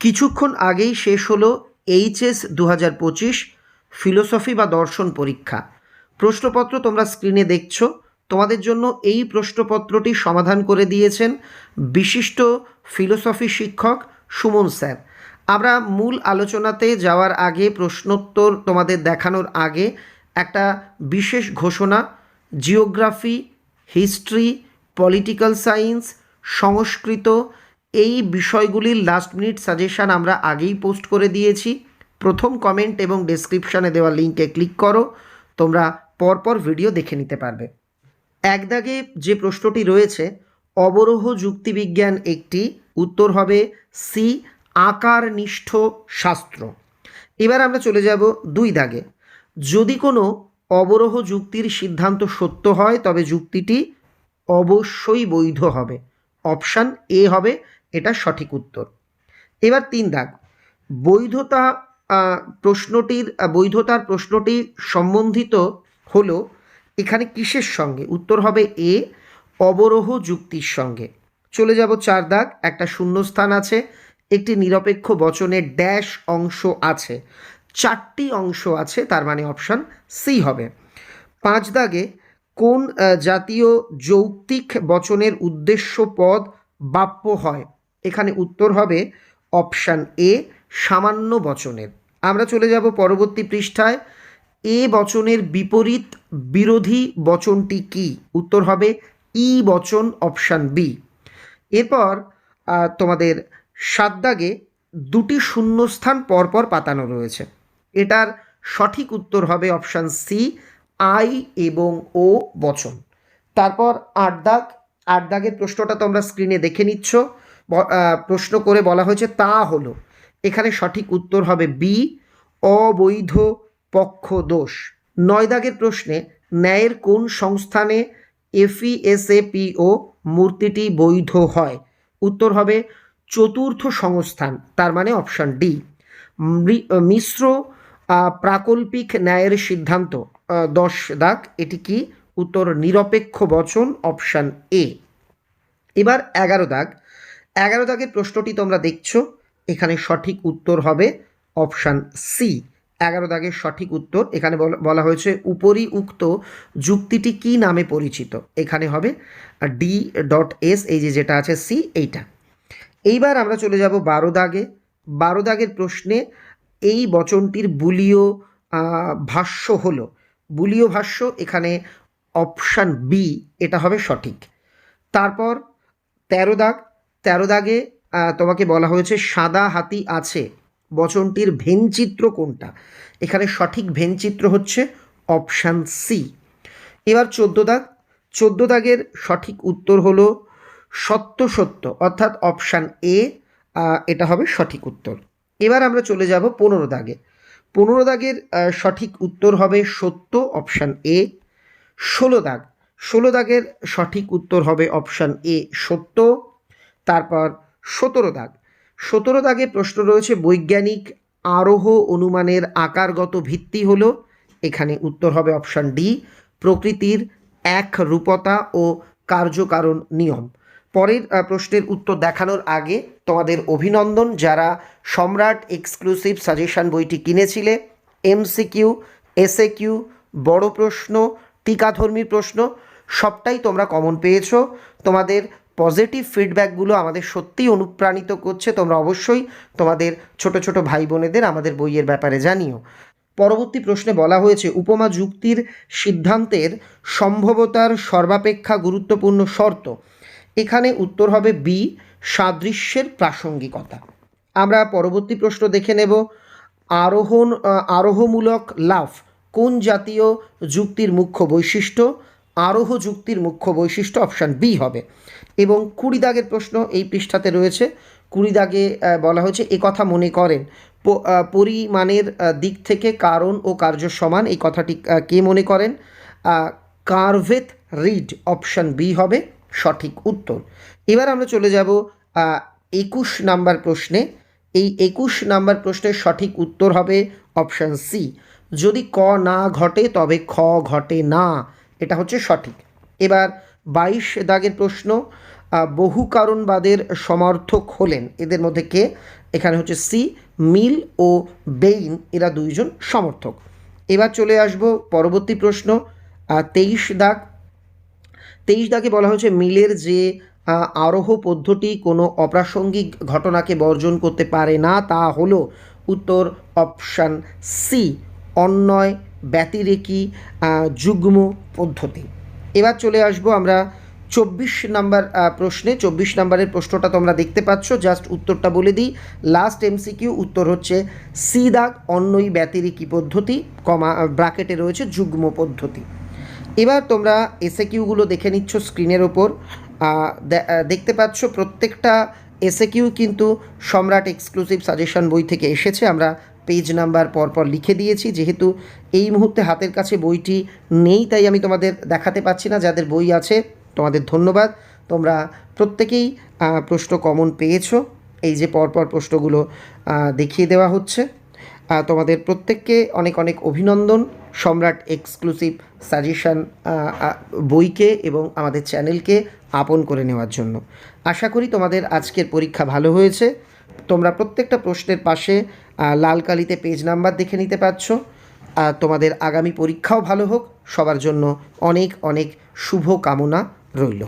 কিছুক্ষণ আগেই শেষ হলো এইচএস দু হাজার পঁচিশ ফিলোসফি বা দর্শন পরীক্ষা। প্রশ্নপত্র তোমরা স্ক্রিনে দেখছ। তোমাদের জন্য এই প্রশ্নপত্রটি সমাধান করে দিয়েছেন বিশিষ্ট ফিলোসফি শিক্ষক সুমন স্যার। আমরা মূল আলোচনাতে যাওয়ার আগে প্রশ্নোত্তর তোমাদের দেখানোর আগে একটা বিশেষ ঘোষণা। Geography, history, political science Sanskrit এই বিষয়গুলির লাস্ট মিনিট সাজেশান আমরা আগেই পোস্ট করে দিয়েছি। প্রথম কমেন্ট এবং ডেসক্রিপশানে দেওয়া লিঙ্কে ক্লিক করো, তোমরা পরপর ভিডিও দেখে নিতে পারবে। এক দাগে যে প্রশ্নটি রয়েছে, অবরোহ যুক্তিবিজ্ঞান একটি, উত্তর হবে সি আকারনিষ্ঠ শাস্ত্র। এবার আমরা চলে যাব দুই দাগে। যদি কোনো অবরোহ যুক্তির সিদ্ধান্ত সত্য হয়, তবে যুক্তিটি অবশ্যই বৈধ হবে। অপশান এ হবে এটা সঠিক উত্তর। এবার তিন দাগ। বৈধতা প্রশ্নটির বৈধতার প্রশ্নটি সম্বন্ধিত হলো এখানে কিসের সঙ্গে? উত্তর হবে এ, অবরোহ যুক্তির সঙ্গে। চলে যাব চার দাগ। একটা শূন্যস্থান আছে, একটি নিরপেক্ষ বচনের ড্যাশ অংশ আছে। চারটি অংশ আছে, তার মানে অপশান সি হবে। পাঁচ দাগে, কোন জাতীয় যৌক্তিক বচনের উদ্দেশ্য পদ বাপ্য হয়? এখানে উত্তর হবে অপশান এ, সামান্য বচনের আমরা চলে যাব পরবর্তী পৃষ্ঠায়। এ বচনের বিপরীত বিরোধী বচনটি কি? উত্তর হবে ই বচন, অপশান বি। এরপর তোমাদের সাত দাগে দুটি শূন্যস্থান পরপর পাতানো রয়েছে। এটার সঠিক উত্তর হবে অপশান সি, আই এবং ও বচন। তারপর আট দাগ। আট দাগের প্রশ্নটা তোমরা স্ক্রিনে দেখে নিচ্ছ। প্রশ্ন করে বলা হয়েছে, তা হলো, এখানে সঠিক উত্তর হবে বি অবৈধ পক্ষ দোষ। নয় দাগের প্রশ্নে, ন্যায়ের কোন সংস্থানে এফইএসএপিও মূর্তিটি বৈধ হয়? উত্তর হবে, চতুর্থ সংস্থান, তার মানে অপশান ডি। মিশ্র প্রাকল্পিক ন্যায়ের সিদ্ধান্ত দশ দাগ, এটি কি? উত্তর, নিরপেক্ষ বচন, অপশান এ এবার এগারো দাগ এগারো দাগের প্রশ্নটি তোমরা দেখছ। এখানে সঠিক উত্তর হবে অপশান সি। এগারো দাগের সঠিক উত্তর, এখানে বলা- হয়েছে উপরি উক্ত যুক্তিটি কি নামে পরিচিত? এখানে হবে ডি ডট এস এই যে যেটা আছে সি এইটা। এইবার আমরা চলে যাব বারো দাগে। বারো দাগের প্রশ্নে এই বচনটির বুলীয় ভাষ্য হলো। বুলীয় ভাষ্য, এখানে অপশান বি, এটা হবে সঠিক। তারপর তেরো দাগ তেরো দাগে তোমাকে বলা হয়েছে সাদা হাতি আছে। বচনটির ভেনচিত্র কোনটা? এখানে সঠিক ভেনচিত্র হচ্ছে অপশান সি। এবার চোদ্দ দাগ। চোদ্দ দাগের সঠিক উত্তর হলো সত্য সত্য, অর্থাৎ অপশান এ এটা হবে সঠিক উত্তর। এবার আমরা চলে যাব পনেরো দাগে। পনেরো দাগের সঠিক উত্তর হবে সত্য, অপশান এ। ষোলো দাগ। ষোলো দাগের সঠিক উত্তর হবে অপশান এ, সত্য। তারপর সতেরো দাগ। সতেরো দাগে প্রশ্ন রয়েছে, বৈজ্ঞানিক আরোহ অনুমানের আকারগত ভিত্তি হলো। এখানে উত্তর হবে অপশান ডি, প্রকৃতির এক রূপতা ও কার্যকারণ নিয়ম। পরের প্রশ্নের উত্তর দেখানোর আগে তোমাদের অভিনন্দন, যারা সম্রাট এক্সক্লুসিভ সাজেশন বইটি কিনেছিলে, এমসিকিউ এসএ কিউ বড় প্রশ্ন, টিকাধর্মী প্রশ্ন, সবটাই তোমরা কমন পেয়েছ। তোমাদের পজিটিভ ফিডব্যাকগুলো আমাদের সত্যিই অনুপ্রাণিত করছে। তোমরা অবশ্যই তোমাদের ছোট ছোট ভাই বোনেদের আমাদের বইয়ের ব্যাপারে জানিও। পরবর্তী প্রশ্নে বলা হয়েছে, উপমা যুক্তির সিদ্ধান্তের সম্ভবতার সর্বাপেক্ষা গুরুত্বপূর্ণ শর্ত। এখানে উত্তর হবে বি, সাদৃশ্যের প্রাসঙ্গিকতা। আমরা পরবর্তী প্রশ্ন দেখে নেব। আরোহণ আরোহমূলক লাভ কোন জাতীয় যুক্তির মুখ্য বৈশিষ্ট্য? আরোহ যুক্তির মুখ্য বৈশিষ্ট্য অপশান বি হবে। এবং কুড়ি দাগের প্রশ্ন এই পৃষ্ঠাতে রয়েছে। কুড়ি দাগে বলা হয়েছে কথা মনে করেন। পরিমাণের দিক থেকে কারণ ও কার্য সমান। এই কথাটি কে মনে করেন? কার্ভেথ রিড অপশান বি হবে সঠিক উত্তর। এবার আমরা চলে যাব একুশ নাম্বার প্রশ্নে। এই একুশ নাম্বার প্রশ্নের সঠিক উত্তর হবে অপশান সি। যদি ক না ঘটে, তবে খ ঘটে না। এটা হচ্ছে সঠিক। এবার বাইশ দাগের প্রশ্ন বহু কারণবাদের সমর্থক হলেন। এদের মধ্যে কে? এখানে হচ্ছে সি, মিল ও বেইন। এরা দুইজন সমর্থক। এবার চলে আসব পরবর্তী প্রশ্ন তেইশ দাগ। তেইশ দাগে বলা হয়েছে মিলের যে আরোহ পদ্ধতি কোনো অপ্রাসঙ্গিক ঘটনাকে বর্জন করতে পারে না, তা হলো উত্তর অপশান সি অন্যয় ব্যতিরেকি যুগ্ম পদ্ধতি। এবার চলে আসব আমরা চব্বিশ নাম্বার প্রশ্নে। চব্বিশ নাম্বারের প্রশ্নটা তোমরা দেখতে পাচ্ছ, জাস্ট উত্তরটা বলে দিই। লাস্ট এমসিকিউ উত্তর হচ্ছে সি দাগ অন্যই ব্যতিরেকি পদ্ধতি, কমা, ব্রাকেটে রয়েছে যুগ্ম পদ্ধতি। এবার তোমরা এসএ কিউগুলো দেখে নিচ্ছ স্ক্রিনের ওপর। দেখতে পাচ্ছ প্রত্যেকটা এসএ কিউ কিন্তু সম্রাট এক্সক্লুসিভ সাজেশন বই থেকে এসেছে। আমরা পেজ নাম্বার পরপর লিখে দিয়েছি। যেহেতু এই মুহূর্তে হাতের কাছে বইটি নেই, তাই আমি তোমাদের দেখাতে পাচ্ছি না। যাদের বই আছে, তোমাদের ধন্যবাদ। তোমরা প্রত্যেকেই প্রশ্ন কমন পেয়েছ। এই যে পরপর প্রশ্নগুলো দেখিয়ে দেওয়া হচ্ছে। তোমাদের প্রত্যেককে অনেক অনেক অভিনন্দন। সম্রাট এক্সক্লুসিভ সাজেশন বইকে এবং আমাদের চ্যানেলকে আপন করে নেওয়ার জন্য। আশা করি তোমাদের আজকের পরীক্ষা ভালো হয়েছে। তোমরা প্রত্যেকটা প্রশ্নের পাশে লাল কালিতে পেজ নাম্বার দেখে নিতে পারছ। আর তোমাদের আগামী পরীক্ষাও ভালো হোক। সবার জন্য অনেক অনেক শুভ কামনা রইল।